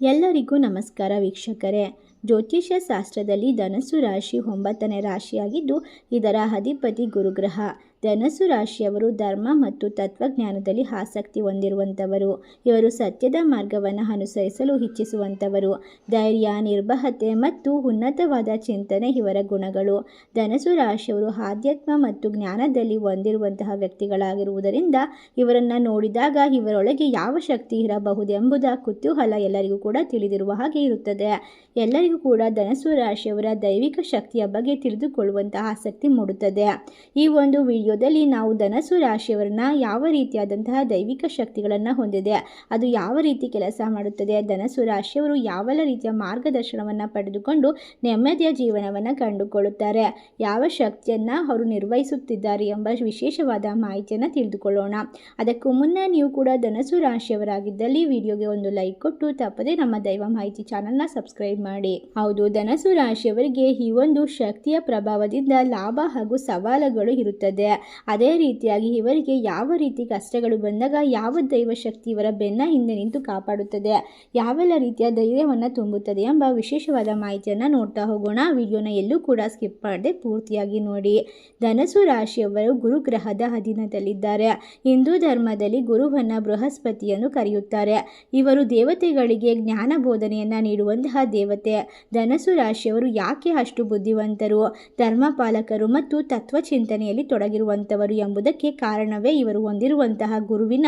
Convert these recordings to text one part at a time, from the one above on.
ಎಲ್ಲರಿಗೂ ನಮಸ್ಕಾರ ವೀಕ್ಷಕರೇ. ಜ್ಯೋತಿಷ್ಯ ಶಾಸ್ತ್ರದಲ್ಲಿ ಧನಸ್ಸು ರಾಶಿ ಒಂಬತ್ತನೇ ರಾಶಿಯಾಗಿದ್ದು ಇದರ ಅಧಿಪತಿ ಗುರುಗ್ರಹ. ಧನಸ್ಸು ರಾಶಿಯವರು ಧರ್ಮ ಮತ್ತು ತತ್ವಜ್ಞಾನದಲ್ಲಿ ಆಸಕ್ತಿ ಹೊಂದಿರುವಂಥವರು. ಇವರು ಸತ್ಯದ ಮಾರ್ಗವನ್ನು ಅನುಸರಿಸಲು ಇಚ್ಛಿಸುವಂಥವರು. ಧೈರ್ಯ ನಿರ್ಬಹತೆ ಮತ್ತು ಉನ್ನತವಾದ ಚಿಂತನೆ ಇವರ ಗುಣಗಳು. ಧನಸು ರಾಶಿಯವರು ಆಧ್ಯಾತ್ಮ ಮತ್ತು ಜ್ಞಾನದಲ್ಲಿ ಹೊಂದಿರುವಂತಹ ವ್ಯಕ್ತಿಗಳಾಗಿರುವುದರಿಂದ ಇವರನ್ನು ನೋಡಿದಾಗ ಇವರೊಳಗೆ ಯಾವ ಶಕ್ತಿ ಇರಬಹುದೆಂಬುದ ಕುತೂಹಲ ಎಲ್ಲರಿಗೂ ಕೂಡ ತಿಳಿದಿರುವ ಹಾಗೆ ಇರುತ್ತದೆ. ಎಲ್ಲರಿಗೂ ಕೂಡ ಧನಸು ರಾಶಿಯವರ ದೈವಿಕ ಶಕ್ತಿಯ ಬಗ್ಗೆ ತಿಳಿದುಕೊಳ್ಳುವಂತಹ ಆಸಕ್ತಿ ಮೂಡುತ್ತದೆ. ಈ ಒಂದು ವಿಡಿಯೋದಲ್ಲಿ ನಾವು ಧನಸು ರಾಶಿಯವರನ್ನ ಯಾವ ರೀತಿಯಾದಂತಹ ದೈವಿಕ ಶಕ್ತಿಗಳನ್ನು ಹೊಂದಿದೆ, ಅದು ಯಾವ ರೀತಿ ಕೆಲಸ ಮಾಡುತ್ತದೆ, ಧನಸು ರಾಶಿಯವರು ಯಾವೆಲ್ಲ ರೀತಿಯ ಮಾರ್ಗದರ್ಶನವನ್ನು ಪಡೆದುಕೊಂಡು ನೆಮ್ಮದಿಯ ಜೀವನವನ್ನು ಕಂಡುಕೊಳ್ಳುತ್ತಾರೆ, ಯಾವ ಶಕ್ತಿಯನ್ನು ಅವರು ನಿರ್ವಹಿಸುತ್ತಿದ್ದಾರೆ ಎಂಬ ವಿಶೇಷವಾದ ಮಾಹಿತಿಯನ್ನು ತಿಳಿದುಕೊಳ್ಳೋಣ. ಅದಕ್ಕೂ ಮುನ್ನ ನೀವು ಕೂಡ ಧನಸು ರಾಶಿಯವರಾಗಿದ್ದಲ್ಲಿ ವಿಡಿಯೋಗೆ ಒಂದು ಲೈಕ್ ಕೊಟ್ಟು ತಪ್ಪದೇ ನಮ್ಮ ದೈವ ಮಾಹಿತಿ ಚಾನಲ್ನ ಸಬ್ಸ್ಕ್ರೈಬ್ ಮಾಡಿ. ಹೌದು, ಧನಸು ರಾಶಿಯವರಿಗೆ ಈ ಒಂದು ಶಕ್ತಿಯ ಪ್ರಭಾವದಿಂದ ಲಾಭ ಹಾಗೂ ಸವಾಲುಗಳು ಇರುತ್ತದೆ. ಅದೇ ರೀತಿಯಾಗಿ ಇವರಿಗೆ ಯಾವ ರೀತಿ ಕಷ್ಟಗಳು ಬಂದಾಗ ಯಾವ ದೈವ ಶಕ್ತಿ ಇವರ ಬೆನ್ನ ಹಿಂದೆ ನಿಂತು ಕಾಪಾಡುತ್ತದೆ, ಯಾವೆಲ್ಲ ರೀತಿಯ ಧೈರ್ಯವನ್ನು ತುಂಬುತ್ತದೆ ಎಂಬ ವಿಶೇಷವಾದ ಮಾಹಿತಿಯನ್ನು ನೋಡ್ತಾ ಹೋಗೋಣ. ವಿಡಿಯೋನ ಎಲ್ಲೂ ಕೂಡ ಸ್ಕಿಪ್ ಮಾಡದೆ ಪೂರ್ತಿಯಾಗಿ ನೋಡಿ. ಧನಸು ರಾಶಿಯವರು ಗುರುಗ್ರಹದ ಅಧೀನದಲ್ಲಿದ್ದಾರೆ. ಹಿಂದೂ ಧರ್ಮದಲ್ಲಿ ಗುರುವನ್ನ ಬೃಹಸ್ಪತಿಯನ್ನು ಕರೆಯುತ್ತಾರೆ. ಇವರು ದೇವತೆಗಳಿಗೆ ಜ್ಞಾನ ಬೋಧನೆಯನ್ನು ನೀಡುವಂತಹ ದೇವತೆ. ಧನಸು ರಾಶಿಯವರು ಯಾಕೆ ಅಷ್ಟು ಬುದ್ಧಿವಂತರು? ಧರ್ಮಪಾಲಕರು ಮತ್ತು ತತ್ವ ಚಿಂತನೆಯಲ್ಲಿ ತೊಡಗಿರುವಂಥವರು ಎಂಬುದಕ್ಕೆ ಕಾರಣವೇ ಇವರು ಹೊಂದಿರುವಂತಹ ಗುರುವಿನ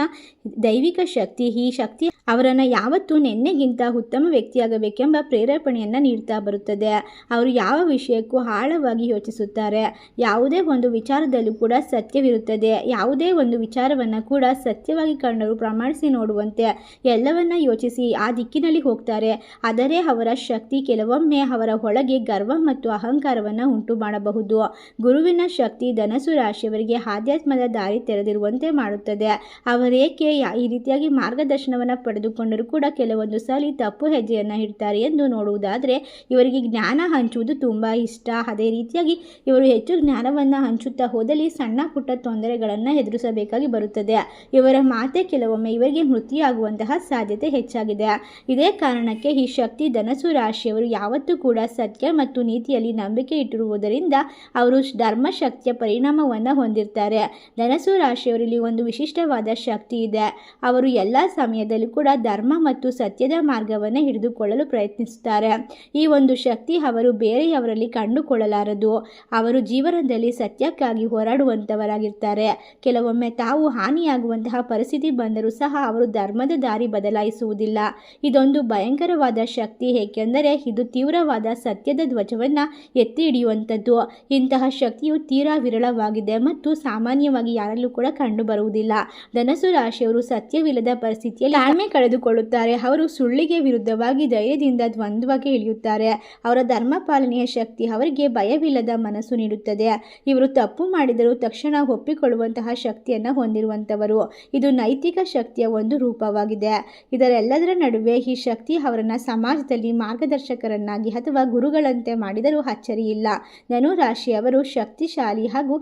ದೈವಿಕ ಶಕ್ತಿ. ಈ ಶಕ್ತಿ ಅವರನ್ನು ಯಾವತ್ತೂ ನೆನ್ನೆಗಿಂತ ಉತ್ತಮ ವ್ಯಕ್ತಿಯಾಗಬೇಕೆಂಬ ಪ್ರೇರೇಪಣೆಯನ್ನು ನೀಡ್ತಾ ಬರುತ್ತದೆ. ಅವರು ಯಾವ ವಿಷಯಕ್ಕೂ ಆಳವಾಗಿ ಯೋಚಿಸುತ್ತಾರೆ. ಯಾವುದೇ ಒಂದು ವಿಚಾರದಲ್ಲೂ ಕೂಡ ಸತ್ಯವಿರುತ್ತದೆ. ಯಾವುದೇ ಒಂದು ವಿಚಾರವನ್ನು ಕೂಡ ಸತ್ಯವಾಗಿ ಕಂಡರು ಪ್ರಮಾಣಿಸಿ ನೋಡುವಂತೆ ಎಲ್ಲವನ್ನ ಯೋಚಿಸಿ ಆ ದಿಕ್ಕಿನಲ್ಲಿ ಹೋಗ್ತಾರೆ. ಆದರೆ ಅವರ ಶಕ್ತಿ ಕೆಲವೊಮ್ಮೆ ಅವರ ಒಳಗೆ ಗರ್ವ ಮತ್ತು ಅಹಂಕಾರವನ್ನು ಉಂಟು ಮಾಡಬಹುದು ಗುರುವಿನ ಶಕ್ತಿ ಧನಸು ರಾಶಿಯವರಿಗೆ ಆಧ್ಯಾತ್ಮದ ದಾರಿ ತೆರೆದಿರುವಂತೆ ಮಾಡುತ್ತದೆ. ಅವರೇಕೆ ಈ ರೀತಿಯಾಗಿ ಮಾರ್ಗದರ್ಶನವನ್ನು ಪಡೆದುಕೊಂಡರೂ ಕೂಡ ಕೆಲವೊಂದು ಸಲ ತಪ್ಪು ಹೆಜ್ಜೆಯನ್ನು ಇಡ್ತಾರೆ ಎಂದು ನೋಡುವುದಾದರೆ, ಇವರಿಗೆ ಜ್ಞಾನ ಹಂಚುವುದು ತುಂಬ ಇಷ್ಟ. ಅದೇ ರೀತಿಯಾಗಿ ಇವರು ಹೆಚ್ಚು ಜ್ಞಾನವನ್ನು ಹಂಚುತ್ತಾ ಹೋದಲ್ಲಿ ಸಣ್ಣ ಪುಟ್ಟ ತೊಂದರೆಗಳನ್ನು ಎದುರಿಸಬೇಕಾಗಿ ಬರುತ್ತದೆ. ಇವರ ಮಾತೆ ಕೆಲವೊಮ್ಮೆ ಇವರಿಗೆ ಮೃತಿಯಾಗುವಂತಹ ಸಾಧ್ಯತೆ ಹೆಚ್ಚಾಗಿದೆ. ಇದೇ ಕಾರಣಕ್ಕೆ ಈ ಶಕ್ತಿ, ಧನಸು ರಾಶಿಯವರು ಯಾವತ್ತೂ ಕೂಡ ಸತ್ಯ ಮತ್ತು ನೀತಿಯಲ್ಲಿ ನಂಬಿಕೆ ಇಟ್ಟಿರುವುದರಿಂದ ಅವರು ಧರ್ಮಶಕ್ತಿಯ ಪರಿಣಾಮವನ್ನು ಹೊಂದಿರ್ತಾರೆ. ಧನಸು ರಾಶಿಯವರಲ್ಲಿ ಒಂದು ವಿಶಿಷ್ಟವಾದ ಶಕ್ತಿ ಇದೆ. ಅವರು ಎಲ್ಲ ಸಮಯದಲ್ಲೂ ಕೂಡ ಧರ್ಮ ಮತ್ತು ಸತ್ಯದ ಮಾರ್ಗವನ್ನು ಹಿಡಿದುಕೊಳ್ಳಲು ಪ್ರಯತ್ನಿಸುತ್ತಾರೆ. ಈ ಒಂದು ಶಕ್ತಿ ಅವರು ಬೇರೆಯವರಲ್ಲಿ ಕಂಡುಕೊಳ್ಳಲಾರದು. ಅವರು ಜೀವನದಲ್ಲಿ ಸತ್ಯಕ್ಕಾಗಿ ಹೋರಾಡುವಂಥವರಾಗಿರ್ತಾರೆ ಕೆಲವೊಮ್ಮೆ ತಾವು ಹಾನಿಯಾಗುವಂತಹ ಪರಿಸ್ಥಿತಿ ಬಂದರೂ ಸಹ ಅವರು ಧರ್ಮದ ದಾರಿ ಬದಲಾಯಿಸುವುದಿಲ್ಲ. ಇದೊಂದು ಭಯಂಕರವಾದ ಶಕ್ತಿ, ಏಕೆಂದರೆ ಇದು ತೀವ್ರವಾದ ಸತ್ಯದ ಧ್ವಜವನ್ನು ಎತ್ತಿ ಹಿಡಿಯುವಂಥದ್ದು ಇಂತಹ ಶಕ್ತಿಯು ತೀರಾ ವಿರಳವಾಗಿದೆ. ಮತ್ತು ಸಾಮಾನ್ಯವಾಗಿ ಯಾರಲ್ಲೂ ಕೂಡ ಕಂಡುಬರುವುದಿಲ್ಲ ಧನಸು ರಾಶಿಯವರು ಸತ್ಯವಿಲ್ಲದ ಪರಿಸ್ಥಿತಿಯಲ್ಲಿ ತಾಳ್ಮೆ ಕಳೆದುಕೊಳ್ಳುತ್ತಾರೆ. ಅವರು ಸುಳ್ಳಿಗೆ ವಿರುದ್ಧವಾಗಿ ಧೈರ್ಯದಿಂದ ದ್ವಂದ್ವಕ್ಕೆ ಇಳಿಯುತ್ತಾರೆ. ಅವರ ಧರ್ಮ ಪಾಲನೆಯ ಶಕ್ತಿ ಅವರಿಗೆ ಭಯವಿಲ್ಲದ ಮನಸ್ಸು ನೀಡುತ್ತದೆ. ಇವರು ತಪ್ಪು ಮಾಡಿದರೂ ತಕ್ಷಣ ಒಪ್ಪಿಕೊಳ್ಳುವಂತಹ ಶಕ್ತಿಯನ್ನು ಹೊಂದಿರುವಂತವರು ಇದು ನೈತಿಕ ಶಕ್ತಿಯ ಒಂದು ರೂಪವಾಗಿದೆ. ಇದರೆಲ್ಲದರ ನಡುವೆ ಈ ಶಕ್ತಿ ಅವರನ್ನು ಸಮಾಜದಲ್ಲಿ ಮಾರ್ಗದರ್ಶಕರನ್ನಾಗಿ ಅಥವಾ ಗುರುಗಳಂತೆ ಮಾಡಿದರೂ ಅಚ್ಚರಿಯಿಲ್ಲ. ಧನು ರಾಶಿಯವರು ಶಕ್ತಿಶಾಲಿ ಹಾಗೂ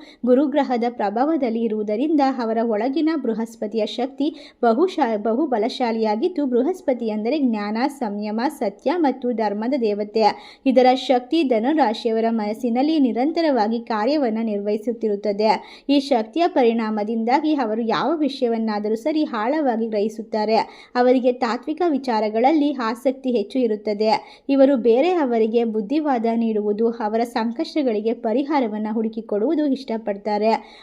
ಗುರುಗ್ರಹದ ಪ್ರಭಾವದಲ್ಲಿ ಇರುವುದರಿಂದ ಅವರ ಒಳಗಿನ ಬೃಹಸ್ಪತಿಯ ಶಕ್ತಿ ಬಹುಶಾ ಬಹು ಬಲಶಾಲಿಯಾಗಿದ್ದು ಬೃಹಸ್ಪತಿ ಎಂದರೆ ಜ್ಞಾನ, ಸಂಯಮ, ಸತ್ಯ ಮತ್ತು ಧರ್ಮದ ದೇವತೆ. ಇದರ ಶಕ್ತಿ ಧನುರಾಶಿಯವರ ಮನಸ್ಸಿನಲ್ಲಿ ನಿರಂತರವಾಗಿ ಕಾರ್ಯವನ್ನು ನಿರ್ವಹಿಸುತ್ತಿರುತ್ತದೆ. ಈ ಶಕ್ತಿಯ ಪರಿಣಾಮದಿಂದಾಗಿ ಅವರು ಯಾವ ವಿಷಯವನ್ನಾದರೂ ಸರಿ ಆಳವಾಗಿ ಗ್ರಹಿಸುತ್ತಾರೆ. ಅವರಿಗೆ ತಾತ್ವಿಕ ವಿಚಾರಗಳಲ್ಲಿ ಆಸಕ್ತಿ ಹೆಚ್ಚು ಇರುತ್ತದೆ. ಇವರು ಬೇರೆ ಅವರಿಗೆ ಬುದ್ಧಿವಾದ ನೀಡುವುದು, ಅವರ ಸಂಕಷ್ಟಗಳಿಗೆ ಪರಿಹಾರವನ್ನು ಹುಡುಕಿಕೊಡುವುದು ಇಷ್ಟಪಡ್ತಾರೆ.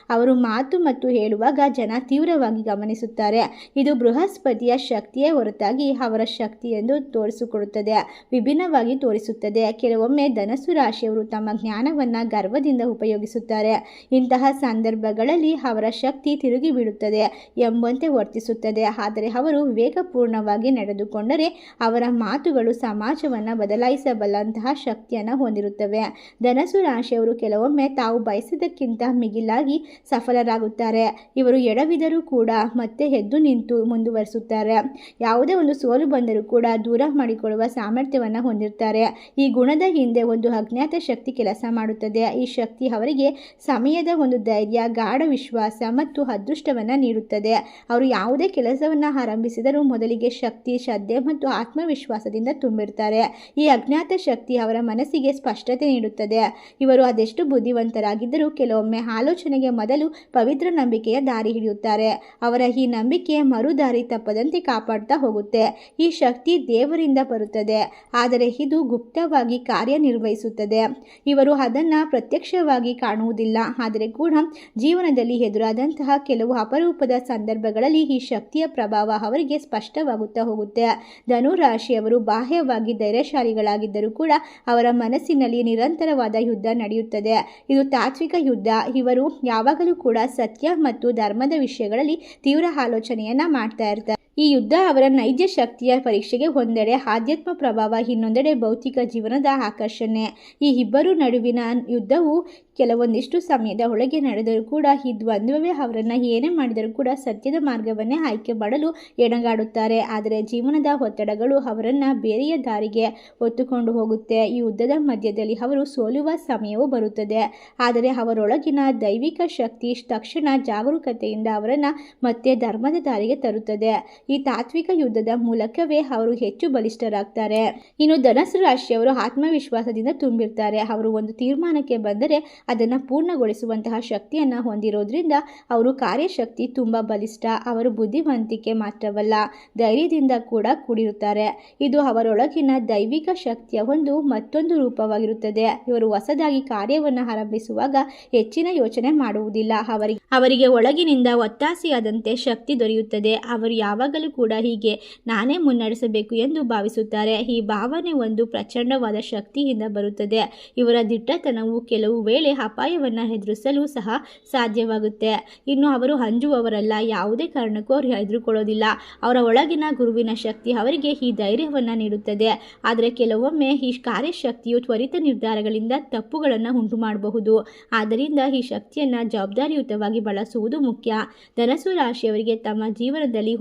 ಅವರು ಮಾತು ಮತ್ತು ಹೇಳುವಾಗ ಜನ ತೀವ್ರವಾಗಿ ಗಮನಿಸುತ್ತಾರೆ. ಇದು ಬೃಹಸ್ಪತಿಯ ಶಕ್ತಿಯೇ ಹೊರತಾಗಿ ಅವರ ಶಕ್ತಿ ಎಂದು ತೋರಿಸಿಕೊಡುತ್ತದೆ. ವಿಭಿನ್ನವಾಗಿ ತೋರಿಸುತ್ತದೆ. ಕೆಲವೊಮ್ಮೆ ಧನಸ್ಸು ರಾಶಿಯವರು ತಮ್ಮ ಜ್ಞಾನವನ್ನು ಗರ್ವದಿಂದ ಉಪಯೋಗಿಸುತ್ತಾರೆ. ಇಂತಹ ಸಂದರ್ಭಗಳಲ್ಲಿ ಅವರ ಶಕ್ತಿ ತಿರುಗಿ ಬೀಳುತ್ತದೆ ಎಂಬಂತೆ ವರ್ತಿಸುತ್ತದೆ. ಆದರೆ ಅವರು ವಿವೇಕಪೂರ್ಣವಾಗಿ ನಡೆದುಕೊಂಡರೆ ಅವರ ಮಾತುಗಳು ಸಮಾಜವನ್ನು ಬದಲಾಯಿಸಬಲ್ಲಂತಹ ಶಕ್ತಿಯನ್ನು ಹೊಂದಿರುತ್ತವೆ. ಧನಸು ರಾಶಿಯವರು ಕೆಲವೊಮ್ಮೆ ತಾವು ಬಯಸಿದ್ದಕ್ಕಿಂತ ಮಿಗಿಲಾಗಿ ಮೇಲಾಗಿ ಸಫಲರಾಗುತ್ತಾರೆ. ಇವರು ಎಡವಿದರೂ ಕೂಡ ಮತ್ತೆ ಎದ್ದು ನಿಂತು ಮುಂದುವರಿಸುತ್ತಾರೆ. ಯಾವುದೇ ಒಂದು ಸೋಲು ಬಂದರೂ ಕೂಡ ದೂರ ಮಾಡಿಕೊಳ್ಳುವ ಸಾಮರ್ಥ್ಯವನ್ನು ಹೊಂದಿರ್ತಾರೆ ಈ ಗುಣದ ಹಿಂದೆ ಒಂದು ಅಜ್ಞಾತ ಶಕ್ತಿ ಕೆಲಸ ಮಾಡುತ್ತದೆ. ಈ ಶಕ್ತಿ ಅವರಿಗೆ ಸಮಯದ ಒಂದು ಧೈರ್ಯ, ಗಾಢ ವಿಶ್ವಾಸ ಮತ್ತು ಅದೃಷ್ಟವನ್ನು ನೀಡುತ್ತದೆ. ಅವರು ಯಾವುದೇ ಕೆಲಸವನ್ನು ಆರಂಭಿಸಿದರೂ ಮೊದಲಿಗೆ ಶಕ್ತಿ, ಶ್ರದ್ಧೆ ಮತ್ತು ಆತ್ಮವಿಶ್ವಾಸದಿಂದ ತುಂಬಿರ್ತಾರೆ ಈ ಅಜ್ಞಾತ ಶಕ್ತಿ ಅವರ ಮನಸ್ಸಿಗೆ ಸ್ಪಷ್ಟತೆ ನೀಡುತ್ತದೆ. ಇವರು ಅದೆಷ್ಟು ಬುದ್ಧಿವಂತರಾಗಿದ್ದರೂ ಕೆಲವೊಮ್ಮೆ ಆಲೋಚನೆಗೆ ಮೊದಲು ಪವಿತ್ರ ನಂಬಿಕೆಯ ದಾರಿ ಹಿಡಿಯುತ್ತಾರೆ. ಅವರ ಈ ನಂಬಿಕೆ ಮರುದಾರಿ ತಪ್ಪದಂತೆ ಕಾಪಾಡ್ತಾ ಹೋಗುತ್ತೆ. ಈ ಶಕ್ತಿ ದೇವರಿಂದ ಬರುತ್ತದೆ. ಆದರೆ ಇದು ಗುಪ್ತವಾಗಿ ಕಾರ್ಯನಿರ್ವಹಿಸುತ್ತದೆ. ಇವರು ಅದನ್ನು ಪ್ರತ್ಯಕ್ಷವಾಗಿ ಕಾಣುವುದಿಲ್ಲ. ಆದರೆ ಕೂಡ ಜೀವನದಲ್ಲಿ ಎದುರಾದಂತಹ ಕೆಲವು ಅಪರೂಪದ ಸಂದರ್ಭಗಳಲ್ಲಿ ಈ ಶಕ್ತಿಯ ಪ್ರಭಾವ ಅವರಿಗೆ ಸ್ಪಷ್ಟವಾಗುತ್ತಾ ಹೋಗುತ್ತೆ. ಧನು ರಾಶಿಯವರು ಬಾಹ್ಯವಾಗಿ ಧೈರ್ಯಶಾಲಿಗಳಾಗಿದ್ದರೂ ಕೂಡ ಅವರ ಮನಸ್ಸಿನಲ್ಲಿ ನಿರಂತರವಾದ ಯುದ್ಧ ನಡೆಯುತ್ತದೆ. ಇದು ತಾತ್ವಿಕ ಯುದ್ಧ. ಇವರು ಯಾವಾಗಲೂ ಕೂಡ ಸತ್ಯ ಮತ್ತು ಧರ್ಮದ ವಿಷಯಗಳಲ್ಲಿ ತೀವ್ರ ಆಲೋಚನೆಯನ್ನ ಮಾಡ್ತಾ ಇರ್ತಾರೆ. ಈ ಯುದ್ಧ ಅವರ ನೈಜ ಶಕ್ತಿಯ ಪರೀಕ್ಷೆಗೆ ಒಂದೆಡೆ ಆಧ್ಯಾತ್ಮ ಪ್ರಭಾವ, ಇನ್ನೊಂದೆಡೆ ಭೌತಿಕ ಜೀವನದ ಆಕರ್ಷಣೆ. ಈ ಇಬ್ಬರು ನಡುವಿನ ಯುದ್ಧವು ಕೆಲವೊಂದಿಷ್ಟು ಸಮಯದ ಒಳಗೆ ನಡೆದರೂ ಕೂಡ ಈ ದ್ವಂದ್ವವೇ ಅವರನ್ನು ಏನೇ ಮಾಡಿದರೂ ಕೂಡ ಸತ್ಯದ ಮಾರ್ಗವನ್ನೇ ಆಯ್ಕೆ ಮಾಡಲು ಎಣಗಾಡುತ್ತಾರೆ ಆದರೆ ಜೀವನದ ಒತ್ತಡಗಳು ಅವರನ್ನು ಬೇರೆಯ ದಾರಿಗೆ ಹೊತ್ತುಕೊಂಡು ಹೋಗುತ್ತೆ. ಈ ಯುದ್ಧದ ಮಧ್ಯದಲ್ಲಿ ಅವರು ಸೋಲುವ ಸಮಯವೂ ಬರುತ್ತದೆ. ಆದರೆ ಅವರೊಳಗಿನ ದೈವಿಕ ಶಕ್ತಿ ತಕ್ಷಣ ಜಾಗರೂಕತೆಯಿಂದ ಅವರನ್ನು ಮತ್ತೆ ಧರ್ಮದ ದಾರಿಗೆ ತರುತ್ತದೆ. ಈ ತಾತ್ವಿಕ ಯುದ್ಧದ ಮೂಲಕವೇ ಅವರು ಹೆಚ್ಚು ಬಲಿಷ್ಠರಾಗ್ತಾರೆ. ಇನ್ನು ಧನಸ್ಸು ರಾಶಿಯವರು ಆತ್ಮವಿಶ್ವಾಸದಿಂದ ತುಂಬಿರ್ತಾರೆ. ಅವರು ಒಂದು ತೀರ್ಮಾನಕ್ಕೆ ಬಂದರೆ ಅದನ್ನು ಪೂರ್ಣಗೊಳಿಸುವಂತಹ ಶಕ್ತಿಯನ್ನು ಹೊಂದಿರೋದ್ರಿಂದ ಅವರು ಕಾರ್ಯಶಕ್ತಿ ತುಂಬ ಬಲಿಷ್ಠ. ಅವರು ಬುದ್ಧಿವಂತಿಕೆ ಮಾತ್ರವಲ್ಲ, ಧೈರ್ಯದಿಂದ ಕೂಡ ಕೂಡಿರುತ್ತಾರೆ. ಇದು ಅವರೊಳಗಿನ ದೈವಿಕ ಶಕ್ತಿಯ ಒಂದು ಮತ್ತೊಂದು ರೂಪವಾಗಿರುತ್ತದೆ. ಇವರು ಹೊಸದಾಗಿ ಕಾರ್ಯವನ್ನು ಆರಂಭಿಸುವಾಗ ಹೆಚ್ಚಿನ ಯೋಚನೆ ಮಾಡುವುದಿಲ್ಲ. ಅವರಿಗೆ ಅವರಿಗೆ ಒಳಗಿನಿಂದ ಒತ್ತಾಸೆಯಾದಂತೆ ಶಕ್ತಿ ದೊರೆಯುತ್ತದೆ. ಅವರು ಯಾವಾಗಲೂ ಕೂಡ ಹೀಗೆ ನಾನೇ ಮುನ್ನಡೆಸಬೇಕು ಎಂದು ಭಾವಿಸುತ್ತಾರೆ. ಈ ಭಾವನೆ ಒಂದು ಪ್ರಚಂಡವಾದ ಶಕ್ತಿಯಿಂದ ಬರುತ್ತದೆ. ಇವರ ದಿಟ್ಟತನವು ಕೆಲವು ವೇಳೆ ಅಪಾಯವನ್ನು ಎದುರಿಸಲು ಸಹ ಸಾಧ್ಯವಾಗುತ್ತೆ. ಇನ್ನು ಅವರು ಹಂಜುವವರಲ್ಲ ಯಾವುದೇ ಕಾರಣಕ್ಕೂ ಅವರು ಹೆದರುಕೊಳ್ಳೋದಿಲ್ಲ ಅವರ ಒಳಗಿನ ಗುರುವಿನ ಶಕ್ತಿ ಅವರಿಗೆ ಈ ಧೈರ್ಯವನ್ನು ನೀಡುತ್ತದೆ. ಆದರೆ ಕೆಲವೊಮ್ಮೆ ಈ ಕಾರ್ಯಶಕ್ತಿಯು ತ್ವರಿತ ನಿರ್ಧಾರಗಳಿಂದ ತಪ್ಪುಗಳನ್ನು ಉಂಟು ಮಾಡಬಹುದು ಆದ್ದರಿಂದ ಈ ಶಕ್ತಿಯನ್ನು ಜವಾಬ್ದಾರಿಯುತವಾಗಿ ಬಳಸುವುದು ಮುಖ್ಯ. ಧನಸು ರಾಶಿಯವರಿಗೆ ತಮ್ಮ ಜೀವನದಲ್ಲಿ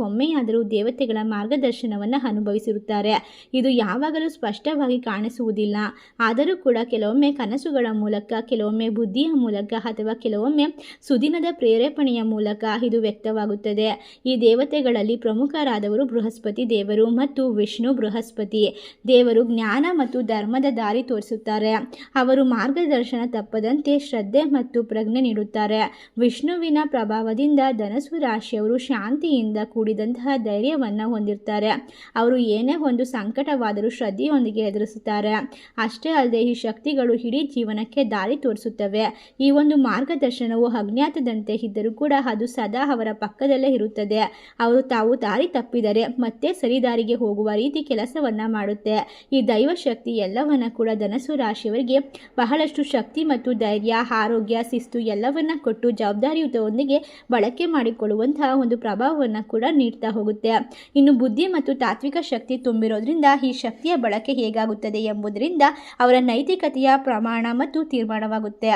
ದೇವತೆಗಳ ಮಾರ್ಗದರ್ಶನವನ್ನು ಅನುಭವಿಸಿರುತ್ತಾರೆ. ಇದು ಯಾವಾಗಲೂ ಸ್ಪಷ್ಟವಾಗಿ ಕಾಣಿಸುವುದಿಲ್ಲ. ಆದರೂ ಕೂಡ ಕೆಲವೊಮ್ಮೆ ಕನಸುಗಳ ಮೂಲಕ, ಕೆಲವೊಮ್ಮೆ ಬುದ್ಧಿಯ ಮೂಲಕ ಅಥವಾ ಕೆಲವೊಮ್ಮೆ ಸುದಿನದ ಪ್ರೇರೇಪಣೆಯ ಮೂಲಕ ಇದು ವ್ಯಕ್ತವಾಗುತ್ತದೆ. ಈ ದೇವತೆಗಳಲ್ಲಿ ಪ್ರಮುಖರಾದವರು ಬೃಹಸ್ಪತಿ ದೇವರು ಮತ್ತು ವಿಷ್ಣು ಬೃಹಸ್ಪತಿ. ದೇವರು ಜ್ಞಾನ ಮತ್ತು ಧರ್ಮದ ದಾರಿ ತೋರಿಸುತ್ತಾರೆ. ಅವರು ಮಾರ್ಗದರ್ಶನ ತಪ್ಪದಂತೆ ಶ್ರದ್ಧೆ ಮತ್ತು ಪ್ರಜ್ಞೆ ನೀಡುತ್ತಾರೆ. ವಿಷ್ಣುವಿನ ಪ್ರಭಾವದಿಂದ ಧನಸು ರಾಶಿಯವರು ಶಾಂತಿಯಿಂದ ಕೂಡಿದಂತಹ ಧೈರ್ಯವನ್ನು ಹೊಂದಿರ್ತಾರೆ. ಅವರು ಏನೇ ಒಂದು ಸಂಕಟವಾದರೂ ಶ್ರದ್ಧೆಯೊಂದಿಗೆ ಎದುರಿಸುತ್ತಾರೆ. ಅಷ್ಟೇ ಅಲ್ಲದೆ ಈ ಶಕ್ತಿಗಳು ಇಡೀ ಜೀವನಕ್ಕೆ ದಾರಿ ತೋರಿಸುತ್ತವೆ. ಈ ಒಂದು ಮಾರ್ಗದರ್ಶನವು ಅಜ್ಞಾತದಂತೆ ಇದ್ದರೂ ಕೂಡ ಅದು ಸದಾ ಅವರ ಪಕ್ಕದಲ್ಲೇ ಇರುತ್ತದೆ. ಅವರು ತಾವು ದಾರಿ ತಪ್ಪಿದರೆ ಮತ್ತೆ ಸರಿದಾರಿಗೆ ಹೋಗುವ ರೀತಿ ಕೆಲಸವನ್ನ ಮಾಡುತ್ತೆ. ಈ ದೈವ ಶಕ್ತಿ ಎಲ್ಲವನ್ನ ಕೂಡ ಧನಸು ರಾಶಿಯವರಿಗೆ ಬಹಳಷ್ಟು ಶಕ್ತಿ ಮತ್ತು ಧೈರ್ಯ, ಆರೋಗ್ಯ, ಶಿಸ್ತು ಎಲ್ಲವನ್ನ ಕೊಟ್ಟು ಜವಾಬ್ದಾರಿಯುತವೊಂದಿಗೆ ಬಳಕೆ ಮಾಡಿಕೊಳ್ಳುವಂತಹ ಒಂದು ಪ್ರಭಾವವನ್ನು ಕೂಡ ನೀಡ್ತಾ ಹೋಗುತ್ತೆ ಇನ್ನು ಬುದ್ಧಿ ಮತ್ತು ತಾತ್ವಿಕ ಶಕ್ತಿ ತುಂಬಿರೋದ್ರಿಂದ ಈ ಶಕ್ತಿಯ ಬಳಕೆ ಹೇಗಾಗುತ್ತದೆ ಎಂಬುದರಿಂದ ಅವರ ನೈತಿಕತೆಯ ಪ್ರಮಾಣ ಮತ್ತು ತೀರ್ಮಾನವಾಗುತ್ತೆ.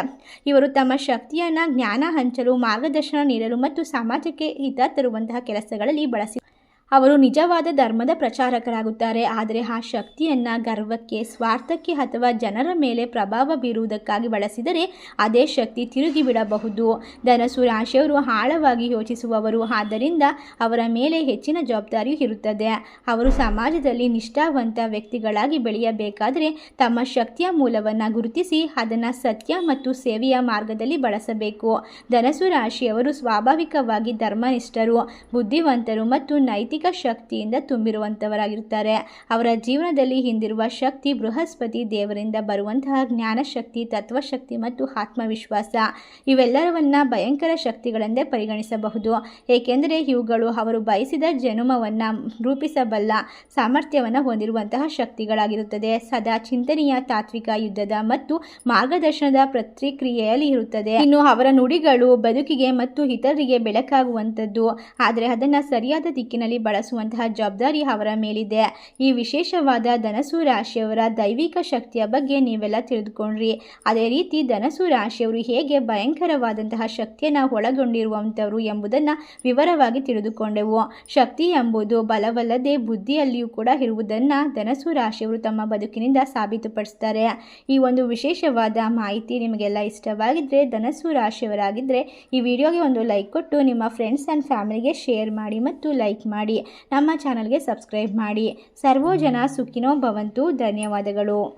ಇವರು ತಮ್ಮ ಶಕ್ತಿಯನ್ನು ಜ್ಞಾನ ಹಂಚಲು, ಮಾರ್ಗದರ್ಶನ ನೀಡಲು ಮತ್ತು ಸಮಾಜಕ್ಕೆ ಹಿತ ತರುವಂತಹ ಕೆಲಸಗಳಲ್ಲಿ ಬಳಸಿ ಅವರು ನಿಜವಾದ ಧರ್ಮದ ಪ್ರಚಾರಕರಾಗುತ್ತಾರೆ, ಆದರೆ ಆ ಶಕ್ತಿಯನ್ನು ಗರ್ವಕ್ಕೆ, ಸ್ವಾರ್ಥಕ್ಕೆ ಅಥವಾ ಜನರ ಮೇಲೆ ಪ್ರಭಾವ ಬೀರುವುದಕ್ಕಾಗಿ ಬಳಸಿದರೆ ಅದೇ ಶಕ್ತಿ ತಿರುಗಿ ಬಿಡಬಹುದು ಧನಸು ರಾಶಿಯವರು ಆಳವಾಗಿ ಯೋಚಿಸುವವರು, ಆದ್ದರಿಂದ ಅವರ ಮೇಲೆ ಹೆಚ್ಚಿನ ಜವಾಬ್ದಾರಿಯು ಇರುತ್ತದೆ. ಅವರು ಸಮಾಜದಲ್ಲಿ ನಿಷ್ಠಾವಂತ ವ್ಯಕ್ತಿಗಳಾಗಿ ಬೆಳೆಯಬೇಕಾದರೆ ತಮ್ಮ ಶಕ್ತಿಯ ಮೂಲವನ್ನು ಗುರುತಿಸಿ ಅದನ್ನು ಸತ್ಯ ಮತ್ತು ಸೇವೆಯ ಮಾರ್ಗದಲ್ಲಿ ಬಳಸಬೇಕು. ಧನಸು ರಾಶಿಯವರು ಸ್ವಾಭಾವಿಕವಾಗಿ ಧರ್ಮನಿಷ್ಠರು, ಬುದ್ಧಿವಂತರು ಮತ್ತು ನೈತಿಕ ಶಕ್ತಿಯಿಂದ ತುಂಬಿರುವಂಥವರಾಗಿರ್ತಾರೆ ಅವರ ಜೀವನದಲ್ಲಿ ಹಿಂದಿರುವ ಶಕ್ತಿ ಬೃಹಸ್ಪತಿ ದೇವರಿಂದ ಬರುವಂತಹ ಜ್ಞಾನಶಕ್ತಿ, ತತ್ವಶಕ್ತಿ ಮತ್ತು ಆತ್ಮವಿಶ್ವಾಸ. ಇವೆಲ್ಲರವನ್ನ ಭಯಂಕರ ಶಕ್ತಿಗಳೆಂದೇ ಪರಿಗಣಿಸಬಹುದು. ಏಕೆಂದರೆ ಇವುಗಳು ಅವರು ಬಯಸಿದ ಜನುಮವನ್ನು ರೂಪಿಸಬಲ್ಲ ಸಾಮರ್ಥ್ಯವನ್ನು ಹೊಂದಿರುವಂತಹ ಶಕ್ತಿಗಳಾಗಿರುತ್ತದೆ. ಸದಾ ಚಿಂತನೆಯ ತಾತ್ವಿಕ ಯುದ್ಧದ ಮತ್ತು ಮಾರ್ಗದರ್ಶನದ ಪ್ರತಿಕ್ರಿಯೆಯಲ್ಲಿ ಇರುತ್ತದೆ. ಇನ್ನು ಅವರ ನುಡಿಗಳು ಬದುಕಿಗೆ ಮತ್ತು ಇತರರಿಗೆ ಬೆಳಕಾಗುವಂಥದ್ದು. ಆದರೆ ಅದನ್ನು ಸರಿಯಾದ ದಿಕ್ಕಿನಲ್ಲಿ ಬಳಸುವಂತಹ ಜವಾಬ್ದಾರಿ ಅವರ ಮೇಲಿದೆ. ಈ ವಿಶೇಷವಾದ ಧನಸು ರಾಶಿಯವರ ದೈವಿಕ ಶಕ್ತಿಯ ಬಗ್ಗೆ ನೀವೆಲ್ಲ ತಿಳಿದುಕೊಂಡ್ರಿ. ಅದೇ ರೀತಿ ಧನಸು ರಾಶಿಯವರು ಹೇಗೆ ಭಯಂಕರವಾದಂತಹ ಶಕ್ತಿಯನ್ನು ಒಳಗೊಂಡಿರುವಂಥವರು ಎಂಬುದನ್ನು ವಿವರವಾಗಿ ತಿಳಿದುಕೊಂಡೆವು. ಶಕ್ತಿ ಎಂಬುದು ಬಲವಲ್ಲದೆ ಬುದ್ಧಿಯಲ್ಲಿಯೂ ಕೂಡ ಇರುವುದನ್ನು ಧನಸು ರಾಶಿಯವರು ತಮ್ಮ ಬದುಕಿನಿಂದ ಸಾಬೀತುಪಡಿಸ್ತಾರೆ. ಈ ಒಂದು ವಿಶೇಷವಾದ ಮಾಹಿತಿ ನಿಮಗೆಲ್ಲ ಇಷ್ಟವಾಗಿದ್ದರೆ ಧನಸು ರಾಶಿಯವರಾಗಿದ್ದರೆ ಈ ವಿಡಿಯೋಗೆ ಒಂದು ಲೈಕ್ ಕೊಟ್ಟು ನಿಮ್ಮ ಫ್ರೆಂಡ್ಸ್ ಆ್ಯಂಡ್ ಫ್ಯಾಮಿಲಿಗೆ ಶೇರ್ ಮಾಡಿ ಮತ್ತು ಲೈಕ್ ಮಾಡಿ. ನಮ್ಮ ಚಾನಲ್ಗೆ ಸಬ್ಸ್ಕ್ರೈಬ್ ಮಾಡಿ. ಸರ್ವೋ ಜನ ಸುಖಿನೋ ಭವಂತು. ಧನ್ಯವಾದಗಳು.